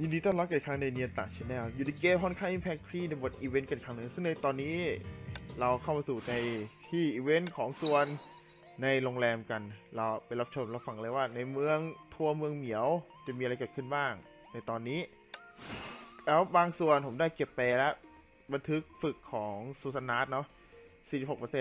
ยินดีต้อนรับกันอีกครั้งในเนียนตาชแนลอยู่ในเกมฮอนคายอิมแพคที่ในบทอีเวนต์กันครั้งหนึ่งซึ่งในตอนนี้เราเข้ามาสู่ในที่อีเวนต์ของส่วนในโรงแรมกัน เราไปรับชมรับฟังเลยว่า ในเมืองทัวร์เมืองเหมียวจะมีอะไรเกิดขึ้นบ้าง ในตอนนี้ แล้วบางส่วนผมได้เก็บไปแล้ว บันทึกฝึกของซูซานาสเนาะ46%เ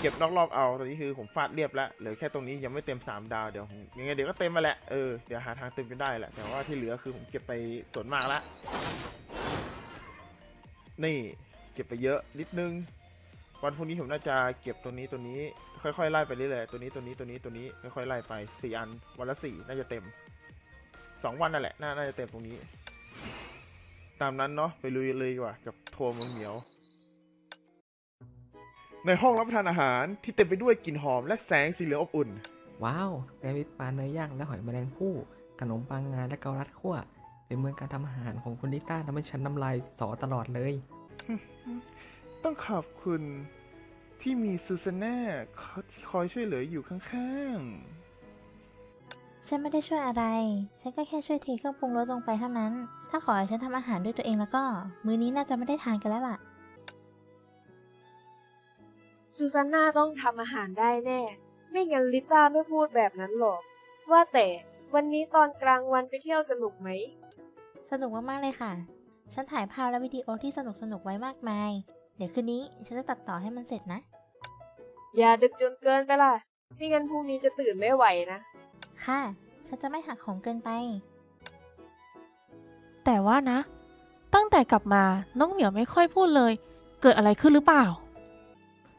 เก็บนอกรอบเอาตอนนี้คือผมฟาดเรียบแล้วเหลือแค่ตรงนี้ยังไม่เต็ม 3 ดาวเดี๋ยวยังไงเดี๋ยวก็เต็มมาแหละเออเดี๋ยวหาทางเต็มจนได้แหละแต่ว่าที่เหลือคือผมเก็บไปส่วนมากละนี่เก็บไปเยอะนิดนึง วันพรุ่งนี้ผมน่าจะเก็บตัวนี้ตัวนี้ ค่อยๆไล่ไปเรื่อยๆตัวนี้ตัวนี้ตัวนี้ตัวนี้ค่อยๆไล่ไปสี่อันวันละสี่น่าจะเต็มสองวันนั่นแหละน่าน่าจะเต็มตรงนี้ ตามนั้นเนาะไปลุยเลยดีกว่ากับทัวร์เมืองเหมียว ในห้องรับประทานอาหารที่เต็มไปด้วยกลิ่นหอมและแสงสีเหลืองอบอุ่น ว้าวแซนด์วิชปลาเนื้อย่างและหอยแมลงภู่ขนมปังงาและเกาลัดคั่วเป็นเมืองการทำอาหารของคุณลิต้าทำให้ฉันน้ำลายสอตลอดเลย ต้องขอบคุณที่มีซูซาน่าที่คอยช่วยเหลืออยู่ข้างฉันไม่ได้ช่วยอะไร ฉันก็แค่ช่วยเทเครื่องปรุงรสลงไปเท่านั้น ถ้าขอให้ฉันทำอาหารด้วยตัวเองแล้วก็ มื้อนี้น่าจะไม่ได้ทานกันแล้วล่ะ ซูซานน่าต้องทำอาหารได้แน่ ไม่งั้นลิต้าไม่พูดแบบนั้นหรอก ว่าแต่วันนี้ตอนกลางวันไปเที่ยวสนุกไหม สนุกมากๆเลยค่ะ ฉันถ่ายภาพและวิดีโอที่สนุกๆไว้มากมาย เดี๋ยวคืนนี้ฉันจะตัดต่อให้มันเสร็จนะ อย่าดึกจนเกินไปล่ะไม่งั้นพรุ่งนี้จะตื่นไม่ไหวนะ ค่ะ ฉันจะไม่หักโหมเกินไป แต่ว่านะ ตั้งแต่กลับมาน้องเหมียวไม่ค่อยพูดเลย เกิดอะไรขึ้นหรือเปล่า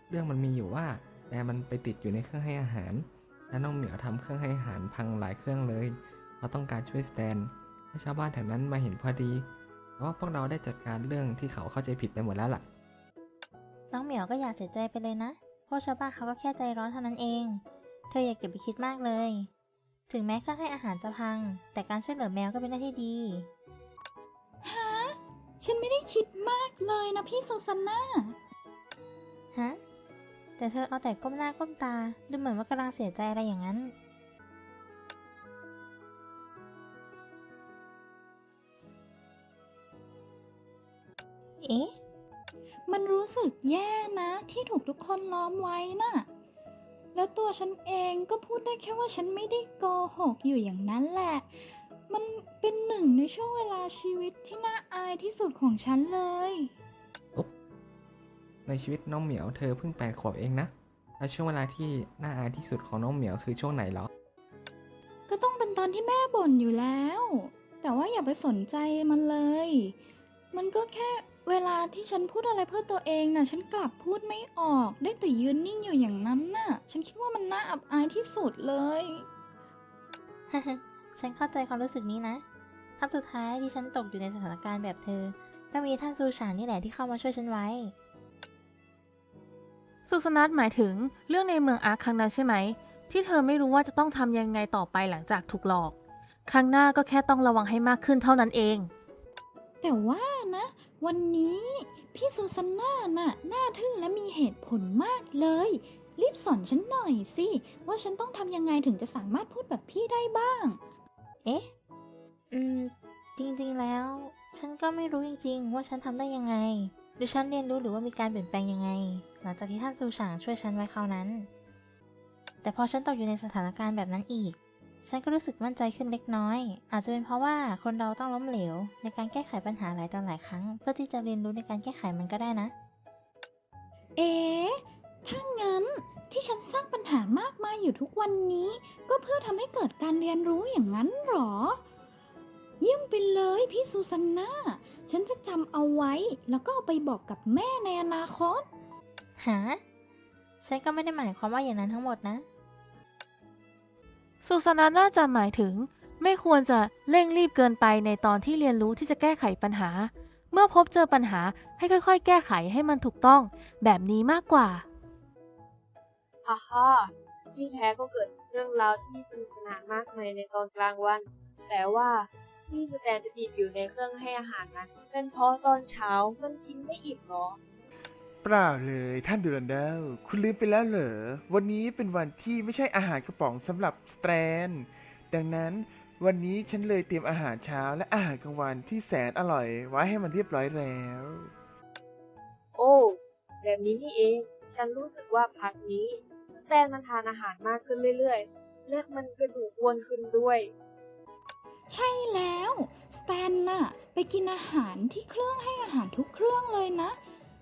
เรื่องมันมีอยู่ว่าแอร์มันไปติดอยู่ในเครื่องให้อาหาร และน้องเหมียวทำเครื่องให้อาหารพังหลายเครื่องเลยเราต้องการช่วยสแตนให้ชาวบ้านแถวนั้นมาเห็นพอดีแต่ว่าพวกเราได้จัดการเรื่องที่เขาเข้าใจผิดไปหมดแล้วล่ะ น้องเหมียวก็อย่าเสียใจไปเลยนะเพราะชาวบ้านเขาก็แค่ใจร้อนเท่านั้นเอง เธออย่าเก็บไปคิดมากเลย ถึงแม้เครื่องให้อาหารจะพัง แต่การช่วยเหลือแมวก็เป็นหน้าที่ดีฮะฉันไม่ได้คิดมากเลยนะพี่ซูซาน่าฮะ แต่เธอเอาแต่ก้มหน้าก้มตา ดูเหมือนว่ากำลังเสียใจอะไรอย่างนั้น เอ๊ะ มันรู้สึกแย่นะที่ถูกทุกคนล้อมไว้น่ะ แล้วตัวฉันเองก็พูดได้แค่ว่าฉันไม่ได้โกหกอยู่อย่างนั้นแหละ มันเป็นหนึ่งในช่วงเวลาชีวิตที่น่าอายที่สุดของฉันเลย ในชีวิตน้องเหมียวเธอเพิ่งแปดขวบเองนะ แล้วช่วงเวลาที่น่าอายที่สุดของน้องเหมียวคือช่วงไหนเหรอ ก็ต้องเป็นตอนที่แม่บ่นอยู่แล้ว แต่ว่าอย่าไปสนใจมันเลย มันก็แค่เวลาที่ฉันพูดอะไรเพื่อตัวเองน่ะ ฉันกลับพูดไม่ออก ได้แต่ยืนนิ่งอยู่อย่างนั้นน่ะ ฉันคิดว่ามันน่าอับอายที่สุดเลย ฉันเข้าใจความรู้สึกนี้นะ ครั้งสุดท้ายที่ฉันตกอยู่ในสถานการณ์แบบเธอ ก็มีท่านซูชานนี่แหละที่เข้ามาช่วยฉันไว้ สุสนัทหมายถึงเรื่องในเมืองอาร์คครั้งนั้นใช่ไหม ที่เธอไม่รู้ว่าจะต้องทำยังไงต่อไปหลังจากถูกหลอก ครั้งหน้าก็แค่ต้องระวังให้มากขึ้นเท่านั้นเอง แต่ว่านะ วันนี้พี่ซูซานน่าน่ะน่าทึ่งและมีเหตุผลมากเลย รีบสอนฉันหน่อยสิ ว่าฉันต้องทำยังไงถึงจะสามารถพูดแบบพี่ได้บ้าง เอ๊ะ อืม จริงๆแล้ว ฉันก็ไม่รู้จริงๆ ว่าฉันทำได้ยังไง หรือฉันเรียนรู้หรือว่ามีการเปลี่ยนแปลงยังไง หลังจากที่ท่านซูฉางช่วยฉันไว้คราวนั้น แต่พอฉันตกอยู่ในสถานการณ์แบบนั้นอีก ฉันก็รู้สึกมั่นใจขึ้นเล็กน้อย อาจจะเป็นเพราะว่าคนเราต้องล้มเหลว ในการแก้ไขปัญหาหลายต่อหลายครั้ง เพื่อที่จะเรียนรู้ในการแก้ไขมันก็ได้นะ เอ๊ะถ้างั้นที่ฉันสร้างปัญหามากมายอยู่ทุกวันนี้ ก็เพื่อทำให้เกิดการเรียนรู้อย่างนั้นหรอ เยี่ยมไปเลยพี่ซูซานนาฉันจะจำเอาไว้ แล้วก็เอาไปบอกกับแม่ในอนาคต หา ฉันก็ไม่ได้หมายความว่าอย่างนั้นทั้งหมดนะ สุสนัทน่าจะหมายถึง ไม่ควรจะเร่งรีบเกินไปในตอนที่เรียนรู้ที่จะแก้ไขปัญหา เมื่อพบเจอปัญหาให้ค่อย ๆ แก้ไขให้มันถูกต้อง แบบนี้มากกว่าฮ่าฮ่าที่แท้ก็เกิดเรื่องราวที่สนุกสนานมากมายในตอนกลางวัน แต่ว่า ที่สแตนจะติดอยู่ในเครื่องให้อาหารนั้นเป็นเพราะตอนเช้ามันกินไม่อิ่มหรอๆเปล่าเลยท่านดูรันเดลคุณลืมไปแล้วเหรอ วันนี้เป็นวันที่ไม่ใช่อาหารกระป๋องสำหรับสแตรนดังนั้นวันนี้ฉันเลยเตรียมอาหารเช้าและอาหารกลางวันที่แสนอร่อย ไว้ให้มันเรียบร้อยแล้ว โอ้ แบบนี้นี่เอง ฉันรู้สึกว่าพักนี้สแตนมันทานอาหารมากขึ้นเรื่อยๆ และมันกระดูกอ้วนขึ้นด้วย ใช่แล้วสแตนน่ะไปกินอาหารที่เครื่องให้อาหารทุกเครื่องเลยนะ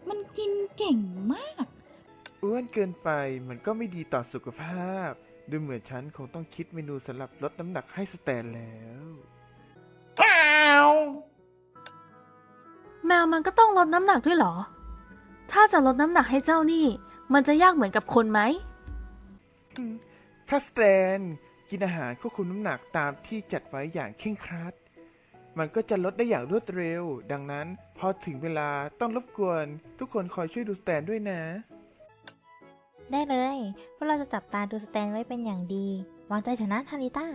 มันกินเก่งมาก อ้วนเกินไปมันก็ไม่ดีต่อสุขภาพ ดูเหมือนฉันคงต้องคิดเมนูสำหรับลดน้ำหนักให้สแตนแล้วแมวมันก็ต้องลดน้ำหนักด้วยเหรอ ถ้าจะลดน้ำหนักให้เจ้านี่ มันจะยากเหมือนกับคนไหม ถ้าสแตน กินอาหารควบคุมน้ำหนักตามที่จัดไว้อย่างเคร่งครัด มันก็จะลดได้อย่างรวดเร็ว ดังนั้นพอถึงเวลาต้องรบกวน ทุกคนคอยช่วยดูสแตนด้วยนะ ได้เลยพวกเราจะจับตาดูสแตนไว้เป็นอย่างดี วางใจเถอะนะทานิต้า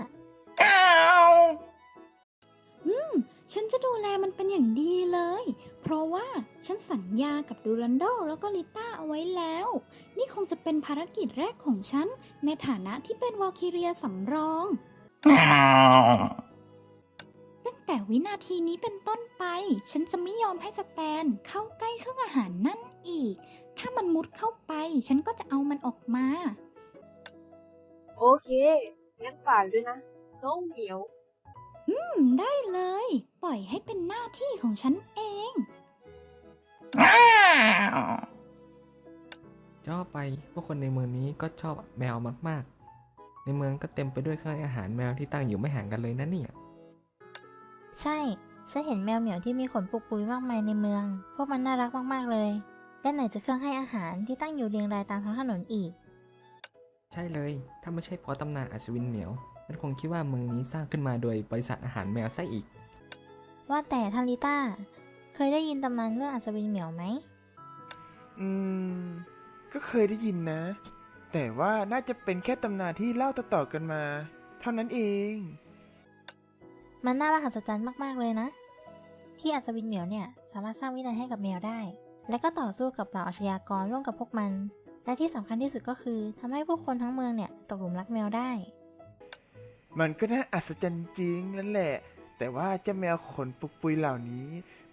ฉันจะดูแลมันเป็นอย่างดีเลย เพราะว่าฉันสัญญากับดูรันโดแล้วก็ลิต้าเอาไว้แล้ว นี่คงจะเป็นภารกิจแรกของฉัน ในฐานะที่เป็นวอลคิเรียสำรอง ตั้งแต่วินาทีนี้เป็นต้นไป ฉันจะไม่ยอมให้สแตนเข้าใกล้เครื่องอาหารนั่นอีก ถ้ามันมุดเข้าไป ฉันก็จะเอามันออกมา โอเค งั้นฝากด้วยนะ น้องเหมียว อืม ได้เลย ปล่อยให้เป็นหน้าที่ของฉันเองจะว่าไปพวกคนในเมืองนี้ก็ชอบแมวมากๆ ในเมืองก็เต็มไปด้วยเครื่องให้อาหารแมวที่ตั้งอยู่ไม่ห่างกันเลยนะเนี่ย ใช่ฉันเห็นแมวเหมียวที่มีขนปุกปุยมากมายในเมือง พวกมันน่ารักมากๆเลย และไหนจะเครื่องให้อาหารที่ตั้งอยู่เรียงรายตามท้องถนนอีก ใช่เลย ถ้าไม่ใช่เพราะตำนานอัศวินเหมียว ฉันคงคิดว่าเมืองนี้สร้างขึ้นมาโดยบริษัทอาหารแมวซะอีก ว่าแต่ทาริต้า เคยได้ยินตำนานเรื่องอัศวินเหมียวไหม อืม ก็เคยได้ยินนะ แต่ว่าน่าจะเป็นแค่ตำนานที่เล่าต่อๆกันมา เท่านั้นเอง มันน่ามหัศจรรย์มากๆเลยนะ ที่อัศวินเหมียวเนี่ยสามารถสร้างวินัยให้กับแมวได้ และก็ต่อสู้กับเหล่าอาชญากรร่วมกับพวกมัน และที่สำคัญที่สุดก็คือทำให้ผู้คนทั้งเมืองเนี่ยตกหลุมรักแมวได้ มันก็น่าอัศจรรย์จริงๆนั่นแหละ แต่ว่าเจ้าแมวขนปุกปุยเหล่านี้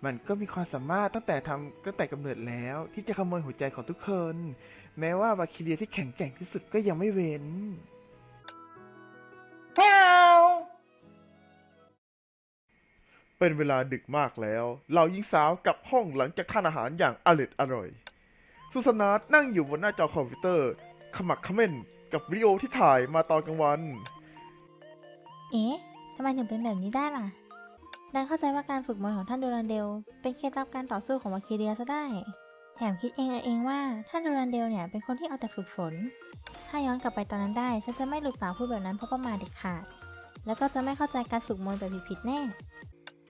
มันก็มีความสามารถตั้งแต่ทำตั้งแต่กำเนิดแล้ว ที่จะขโมยหัวใจของทุกคน แม้ว่าวาคิเลียที่แข็งแกร่งที่สุดก็ยังไม่เว้น เป็นเวลาดึกมากแล้ว เราหญิงสาวกลับห้องหลังจากทานอาหารอย่างอร่อยอร่อย สุสนาทนั่งอยู่บนหน้าจอคอมพิวเตอร์ ขมักเขม้นกับวิดีโอที่ถ่ายมาตอนกลางวัน เอ๊ะทำไมถึงเป็นแบบนี้ได้ล่ะ ดันเข้าใจว่าการฝึกมวยของท่านโดรันเดล เป็นเคล็ดลับการต่อสู้ของวาคิเรียซะได้ แถมคิดเองเออเองว่าท่านโดรันเดลเนี่ยเป็นคนที่เอาแต่ฝึกฝน ถ้าย้อนกลับไปตอนนั้นได้ ฉันจะไม่หลุดปากพูดแบบนั้นเพราะประมาทเด็ดขาด แล้วก็จะไม่เข้าใจการฝึกมวยแบบผิดๆแน่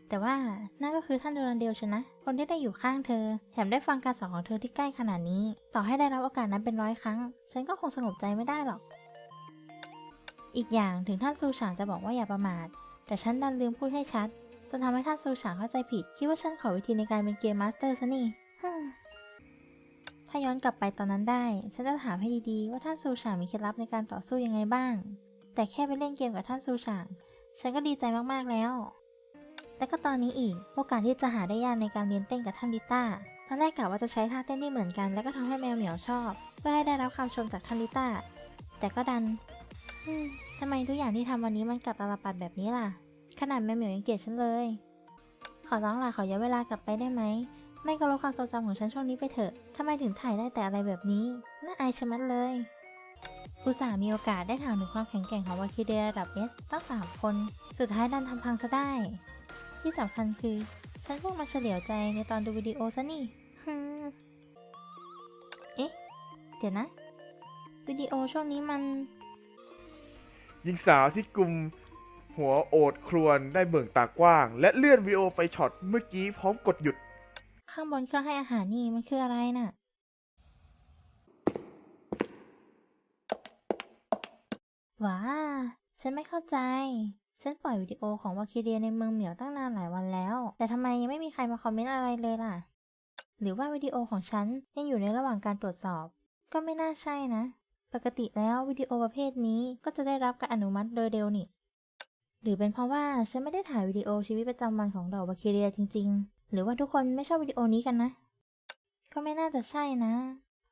แต่ว่านั่นก็คือท่านโดรันเดลชนะ คนที่ได้อยู่ข้างเธอ แถมได้ฟังการสอนของเธอที่ใกล้ขนาดนี้ ต่อให้ได้รับโอกาสนั้นเป็นร้อยครั้ง ฉันก็คงสงบใจไม่ได้หรอก อีกอย่างถึงท่านซูฉางจะบอกว่าอย่าประมาท แต่ฉันดันลืมพูดให้ชัดจนทำให้ท่านซูฉางเข้าใจผิด คิดว่าฉันขอวิธีในการเป็นเกมมาสเตอร์ซะนี่ฮึ่มถ้าย้อนกลับไปตอนนั้นได้ ฉันจะถามให้ดีๆ ว่าท่านซูฉางมีเคล็ดลับในการต่อสู้ยังไงบ้าง แต่แค่ไปเล่นเกมกับท่านซูฉาง ฉันก็ดีใจมากๆแล้ว และก็ตอนนี้อีก โอกาสที่จะหาได้ยากในการเรียนเต้นกับท่านดิต้า ตอนแรกกะว่าจะใช้ท่าเต้นที่เหมือนกัน แล้วก็ทำให้แมวเหมียวชอบ เพื่อให้ได้รับคำชมจากท่านดิต้า แต่ก็ดันอืม ทำไมทุกอย่างที่ทำวันนี้มันกลับตาลปัดแบบนี้ล่ะ ขนาดแม่เหมียวยังเกลียดฉันเลย ขอร้องล่ะขอย้อนเวลากลับไปได้ไหม ไม่ก็ลบความทรงจำของฉันช่วงนี้ไปเถอะทำไมถึงถ่ายได้แต่อะไรแบบนี้ น่าอายชะมัดเลย อุตส่าห์มีโอกาสได้ถามถึงความแข็งแกร่งของวาคิเดระดับเอสตั้งสามคน สุดท้ายดันทำพังซะได้ ที่สำคัญคือ ฉันเพิ่งมาเฉลียวใจในตอนดูวิดีโอซะนี่ฮึเอ๊ะ เดี๋ยวนะ วิดีโอช่วงนี้มัน หญิงสาวที่กลุ่มหัวโอดครวญได้เบิ่งตากว้าง และเลื่อนวีโอไปช็อตเมื่อกี้พร้อมกดหยุด ข้างบนเครื่องให้อาหารนี่มันคืออะไรน่ะ ว้า ฉันไม่เข้าใจ ฉันปล่อยวิดีโอของวาคิเรียในเมืองเหมียวตั้งนานหลายวันแล้ว แต่ทำไมยังไม่มีใครมาคอมเมนต์อะไรเลยล่ะ หรือว่าวิดีโอของฉันยังอยู่ในระหว่างการตรวจสอบ ก็ไม่น่าใช่นะ ปกติแล้ววิดีโอประเภทนี้ก็จะได้รับการอนุมัติโดยเร็วนี่ หรือเป็นเพราะว่าฉันไม่ได้ถ่ายวิดีโอชีวิตประจำวันของเหล่าบาคิเรียจริง ๆ หรือว่าทุกคนไม่ชอบวิดีโอนี้กันนะ ก็ไม่น่าจะใช่นะ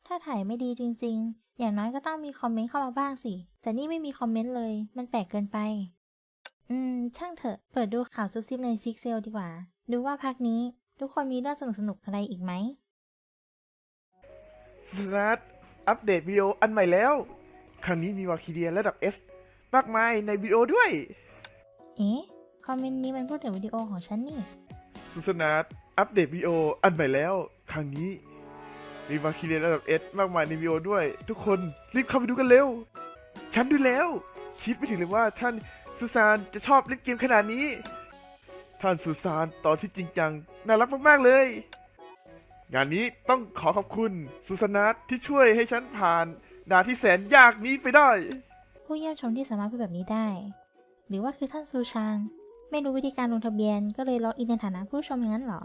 ถ้าถ่ายไม่ดีจริง ๆ อย่างน้อยก็ต้องมีคอมเมนต์เข้ามาบ้างสิ แต่นี่ไม่มีคอมเมนต์เลย มันแปลกเกินไป อืม ช่างเถอะ เปิดดูข่าวซุบซิบในซิกเซลดีกว่า ดูว่าพักนี้ ทุกคนมีเรื่องสนุกๆอะไรอีกไหมสนัด อัปเดตวิดีโออันใหม่แล้ว ครั้งนี้มีวาคิเดียระดับ S มากมายในวิดีโอด้วย เอ๊ะ คอมเมนต์นี้มันพูดถึงวิดีโอของฉันนี่ สุสนาทอัปเดตวิดีโออันใหม่แล้ว ครั้งนี้ มีวาคิเดียระดับ S มากมายในวิดีโอด้วย ทุกคนรีบเข้าไปดูกันเร็ว ฉันดูแล้ว คิดไม่ถึงเลยว่าท่านสุสานจะชอบเล่นเกมขนาดนี้ ท่านสุสานตอนที่จริงจังน่ารักมากๆเลย งานนี้ต้องขอขอบคุณสุสนาทที่ช่วยให้ฉันผ่านด่านที่แสนยากนี้ไปได้ ผู้เยี่ยมชมที่สามารถพูดแบบนี้ได้ หรือว่าคือท่านซูชาง ไม่รู้วิธีการลงทะเบียนก็เลยล็อกอินในฐานะผู้ชมอย่างนั้นเหรอ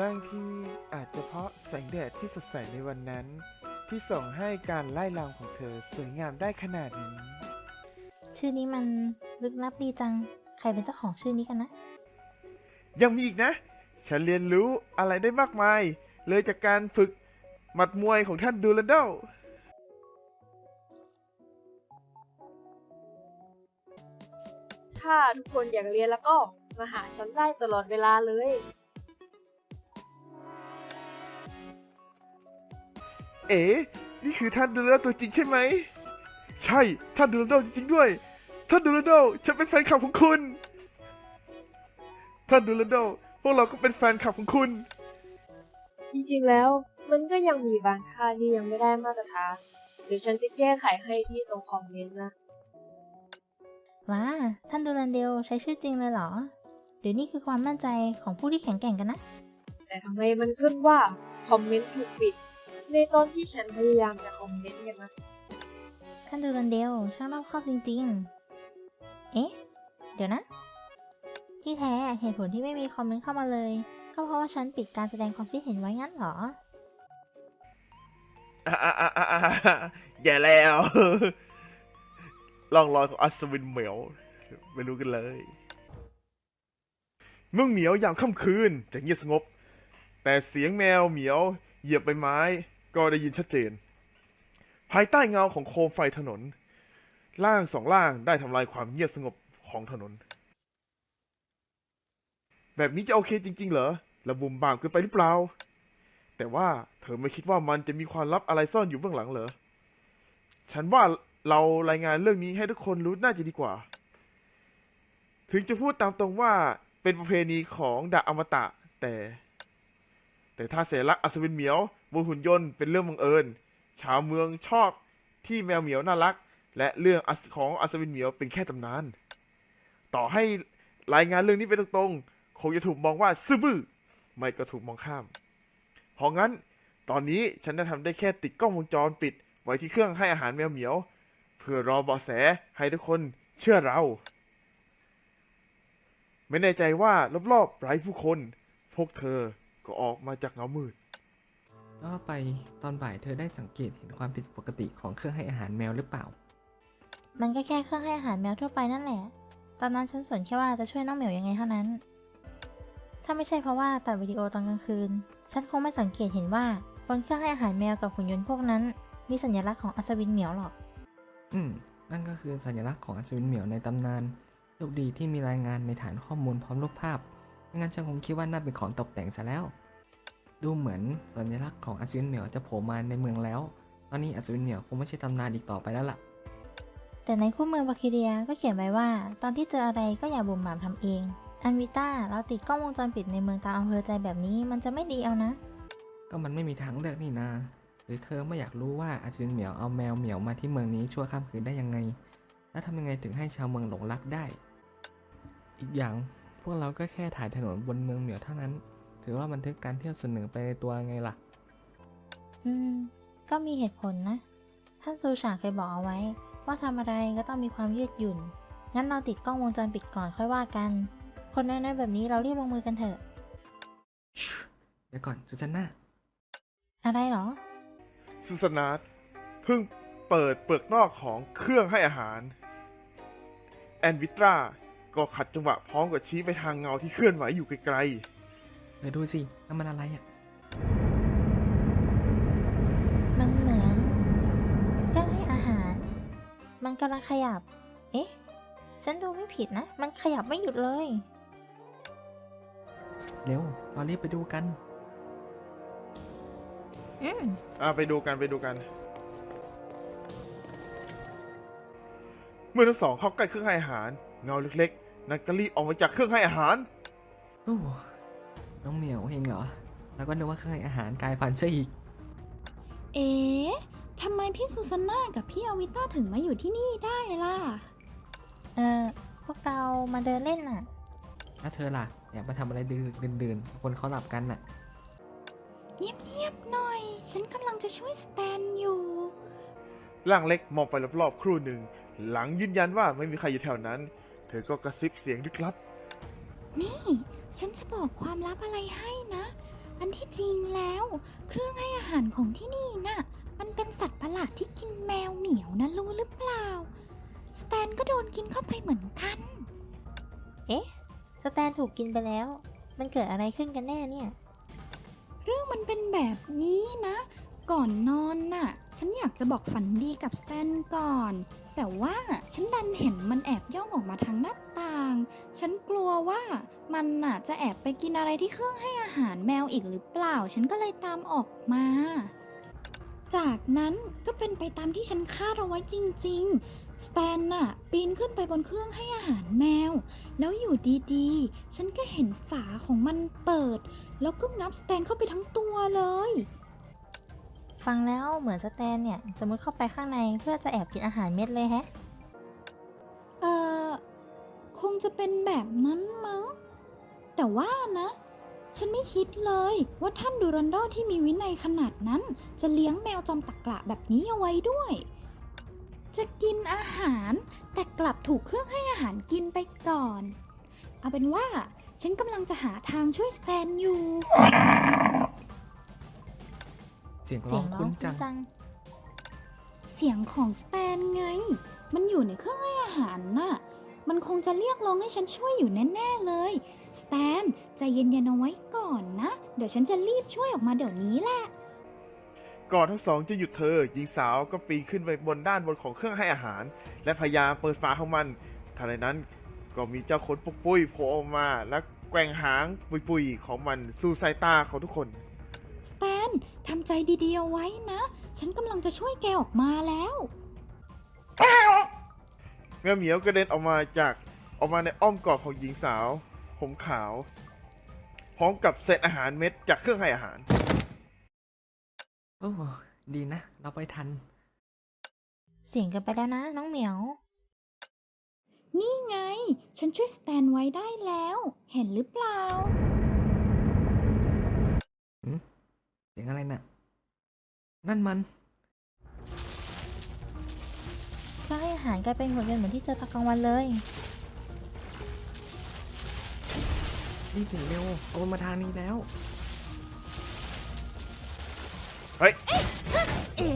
บางทีอาจจะเพราะแสงแดดที่สดใสในวันนั้น ที่ส่งให้การไล่ลำของเธอสวยงามได้ขนาดนี้ ชื่อนี้มันลึกลับดีจัง ใครเป็นเจ้าของชื่อนี้กันนะ ยังมีอีกนะ ฉันเรียนรู้อะไรได้มากมาย เลยจากการฝึกหมัดมวยของท่านดูรันโดถ้าทุกคนอยากเรียนแล้วก็ มาหาฉันได้ตลอดเวลาเลย เอ๋นี่คือท่านดูรันโดตัวจริงใช่ไหม ใช่ ท่านดูรันโดจริงๆด้วย ท่านดูรันโดฉันเป็นแฟนคลับของคุณ ท่านดูรันโดพวกเราก็เป็นแฟนคลับของคุณ จริงๆแล้วมันก็ยังมีบางค่าที่ยังไม่ได้มาตรฐาน เดี๋ยวฉันจะแก้ไขให้ที่ตรงคอมเมนต์นะ ว้า ท่านดูรันเดลใช้ชื่อจริงเลยเหรอหรือนี่คือความมั่นใจของผู้ที่แข็งแกร่งกันนะ แต่ทำไมมันขึ้นว่า คอมเมนต์ถูกปิด ในตอนที่ฉันพยายามจะคอมเมนต์กันนะท่านดูรันเดลช่างรอบคอบจริงๆ เอ๊ะ เดี๋ยวนะ ที่แท้เหตุผลที่ไม่มีคอมเมนต์เข้ามาเลย ก็เพราะว่าฉันปิดการแสดงความคิดเห็นไว้งั้นเหรอ อ่าอ่าอ่าอ่าอ่าแย่แล้วล่องรอยของอัศวินเหมียว ไม่รู้กันเลย เมื่อเหมียวยามค่ำคืนจะเงียบสงบ แต่เสียงแมวเหมียว เหยียบใบไม้ ก็ได้ยินชัดเจน ภายใต้เงาของโคมไฟถนน ล่างสองล่างได้ทำลายความเงียบสงบของถนน แบบนี้จะโอเคจริง ๆ เหรอระบุมบามเกินไปหรือเปล่า แต่ว่าเธอไม่คิดว่ามันจะมีความลับอะไรซ่อนอยู่เบื้องหลังเหรอ ฉันว่าเรารายงานเรื่องนี้ให้ทุกคนรู้น่าจะดีกว่า ถึงจะพูดตามตรงว่าเป็นประเพณีของดาอมตะแต่ แต่ถ้าเสลักอัศวินเหมียว บนหุ่นยนต์เป็นเรื่องบังเอิญ ชาวเมืองชอบที่แมวเหมียวน่ารัก และเรื่องอของอัศวินเหมียวเป็นแค่ตำนาน ต่อให้รายงานเรื่องนี้ไปตรงๆ คงจะถูกมองว่าซื่อบื้อไม่ก็ถูกมองข้าม เพราะงั้นตอนนี้ฉันจะทำได้แค่ติดกล้องวงจรปิด ไว้ที่เครื่องให้อาหารแมวเหมียว เพื่อรอเบาะแสให้ทุกคนเชื่อเรา ไม่แน่ใจว่ารอบๆไร้ผู้คน พวกเธอก็ออกมาจากเงามืด ก็ไปตอนบ่ายเธอได้สังเกตเห็นความผิดปกติของเครื่องให้อาหารแมวหรือเปล่า มันก็แค่เครื่องให้อาหารแมวทั่วไปนั่นแหละ ตอนนั้นฉันสนแค่ว่าจะช่วยน้องเหมียวยังไงเท่านั้น ถ้าไม่ใช่เพราะว่าตัดวิดีโอตอนกลางคืน ฉันคงไม่สังเกตเห็นว่าบนเครื่องให้อาหารแมวกับหุ่นยนต์พวกนั้น มีสัญลักษณ์ของอัศวินเหมียวหรอก อืม นั่นก็คือสัญลักษณ์ของอัศวินเหมียวในตำนานโชคดีที่มีรายงานในฐานข้อมูลพร้อมรูปภาพไม่งั้นฉันคงคิดว่าน่าเป็นของตกแต่งซะแล้ว ดูเหมือนสัญลักษณ์ของอัศวินเหมียวจะโผล่มาในเมืองแล้ว ตอนนี้อัศวินเหมียวคงไม่ใช่ตำนานอีกต่อไปแล้วล่ะ แต่ในคู่เมืองบาคิเรียก็เขียนไว้ว่า ตอนที่เจออะไรก็อย่าบุ่มบามทำเอง อันวิต้าเราติดกล้องวงจรปิดในเมืองตามอำเภอใจแบบนี้มันจะไม่ดีเอานะ ก็มันไม่มีทางเลือกนี่นา หรือเธอไม่อยากรู้ว่าอาจารย์เหมียวเอาแมวเหมียวมาที่เมืองนี้ชั่วข้ามคืนได้ยังไง และทำยังไงถึงให้ชาวเมืองหลงรักได้ อีกอย่างพวกเราก็แค่ถ่ายถนนบนเมืองเหมียวเท่านั้น ถือว่าบันทึกการเที่ยวส่วนหนึ่งไปในตัวไงล่ะ อืม ก็มีเหตุผลนะ ท่านซูฉางเคยบอกเอาไว้ ว่าทำอะไรก็ต้องมีความยืดหยุ่น งั้นเราติดกล้องวงจรปิดก่อนค่อยว่ากัน คนน้อยๆแบบนี้เรารีบลงมือกันเถอะชิเดี๋ยวก่อนซูซานน่าอะไรเหรอ ซูสนาทเพิ่งเปิดเปลือกนอกของเครื่องให้อาหาร แอนวิตราก็ขัดจังหวะพร้อมกับชี้ไปทางเงาที่เคลื่อนไหวอยู่ไกล เดี๋ยวดูสินั่นมันอะไรอะ มันเหมือนเครื่องให้อาหาร มันกำลังขยับ เอ๊ะ ฉันดูไม่ผิดนะ มันขยับไม่หยุดเลย เร็ว เรารีบไปดูกัน อืมๆอ่าไปดูกันไปดูกัน เมื่อทั้งสองเข้าใกล้เครื่องให้อาหาร เงาเล็กๆ นั้นก็รีบออกมาจากเครื่องให้อาหาร โอ้ น้องเหมียวเองเหรอ แล้วก็นึกว่าข้างในอาหารกลายพันธุ์ซะอีก เอ๊ะทำไมพี่ซูซาน่ากับพี่อวิต้าถึงมาอยู่ที่นี่ได้ล่ะ เออพวกเรามาเดินเล่นน่ะ แล้วเธอล่ะอยากมาทำอะไรดื้อดื่นๆ คนเขาหลับกันน่ะ เงียบๆหน่อย ฉันกำลังจะช่วยสแตนอยู่ ร่างเล็กมองไปรอบๆครู่หนึ่ง หลังยืนยันว่าไม่มีใครอยู่แถวนั้น เธอก็กระซิบเสียงลึกลับ นี่ ฉันจะบอกความลับอะไรให้นะ อันที่จริงแล้ว เครื่องให้อาหารของที่นี่น่ะ มันเป็นสัตว์ประหลาดที่กินแมวเหมียวนะรู้หรือเปล่า สแตนก็โดนกินเข้าไปเหมือนกัน เอ๊ะ สแตนถูกกินไปแล้ว มันเกิดอะไรขึ้นกันแน่เนี่ย เรื่องมันเป็นแบบนี้นะ ก่อนนอนน่ะ ฉันอยากจะบอกฝันดีกับสแตนก่อน แต่ว่าฉันดันเห็นมันแอบย่องออกมาทางหน้าต่าง ฉันกลัวว่ามันน่ะจะแอบไปกินอะไรที่เครื่องให้อาหารแมวอีกหรือเปล่า ฉันก็เลยตามออกมา จากนั้นก็เป็นไปตามที่ฉันคาดเอาไว้จริง ๆ สแตนน่ะปีนขึ้นไปบนเครื่องให้อาหารแมว แล้วอยู่ดีๆ ฉันก็เห็นฝาของมันเปิด แล้วก็งับสแตนเข้าไปทั้งตัวเลย ฟังแล้วเหมือนสแตนเนี่ยสมมติเข้าไปข้างในเพื่อจะแอบกินอาหารเม็ดเลยแฮะ เอ่อ คงจะเป็นแบบนั้นมั้ง แต่ว่านะ ฉันไม่คิดเลยว่าท่านดูรันโดที่มีวินัยขนาดนั้น จะเลี้ยงแมวจอมตะกระแบบนี้เอาไว้ด้วย จะกินอาหารแต่กลับถูกเครื่องให้อาหารกินไปก่อน เอาเป็นว่า ฉันกำลังจะหาทางช่วยสแตนอยู่ สียงเสีร้ยองงร้อคุ้งนคุ้จันงจัง เสียงของสแตนไง มันอยู่ในเครื่องให้อาหารน่ะ มันคงจะเรียกร้องให้ฉันช่วยอยู่แน่ๆเลย สแตนใจเย็นๆเอาไว้ก่อนนะ เดี๋ยวฉันจะรีบช่วยออกมาเดี๋ยวนี้แหละ ก่อนทั้งสองจะหยุดเธอ หญิงสาวก็ปีนขึ้นไปบนด้านบนของเครื่องให้อาหาร และพยายามเปิดฝาของมันทันใดนั้นก็มีเจ้าขนปุกปุยโผล่ออกมา และแกว่งหางปุยๆของมันสู่สายตาของทุกคน สแตน ทำใจดีๆเอาไว้นะ ฉันกำลังจะช่วยแกออกมาแล้วแมวเหมียวกระเด็นออกมาจากออกมาในอ้อมกอดของหญิงสาว ผมขาว พร้อมกับเศษอาหารเม็ดจากเครื่องให้อาหาร โอ้ดีนะ เราไปทัน เสียงกันไปแล้วนะ น้องเหมียว นี่ไง ฉันช่วยสแตนไว้ได้แล้ว เห็นหรือเปล่า เสียงอะไรน่ะ นั่นมันก็ให้อาหารกลายเป็นหุ่นยนต์เหมือนที่เจอตอนกลางวันเลย รีบถึงเร็วเอามันมาทางนี้แล้ว เฮ้ยอื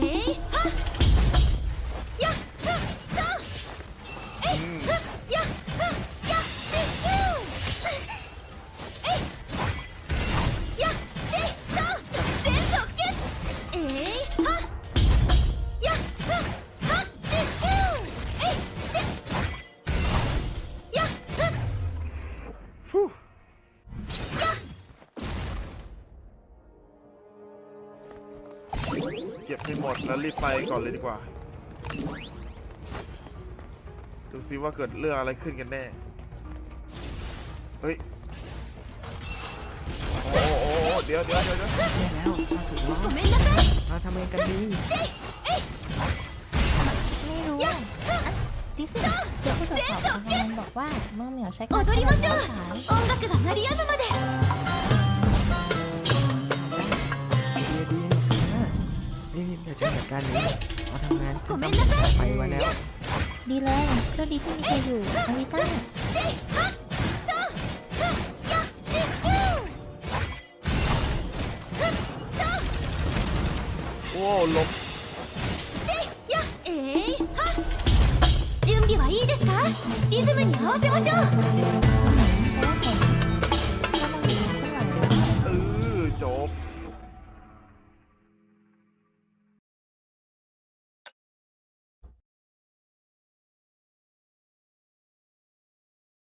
เก็บให้หมดแล้วรีบไปก่อนเลยดีกว่า ดูซิว่าเกิดเรื่องอะไรขึ้นกันแน่ เฮ้ย โอ้โหโอ้โหเดี๋ยวเดี๋ยวเดี๋ยวเดี๋ยวแย่แล้วเราถูกล้อเราทำเองกันดีไม่รู้อะอะจริงสิเจอผู้ตรวจสอบของทางการบอกว่าเมื่อเหมียวใช้การขนาดน้ำฉายดีดี การนี้มาทำงานก็ต้ไปมาแล้ว ดีเลยโชคดีที่มีเธออยู่อาริต้าโอ้ลบเอ๋準備はいいですかリズムに合わせましょう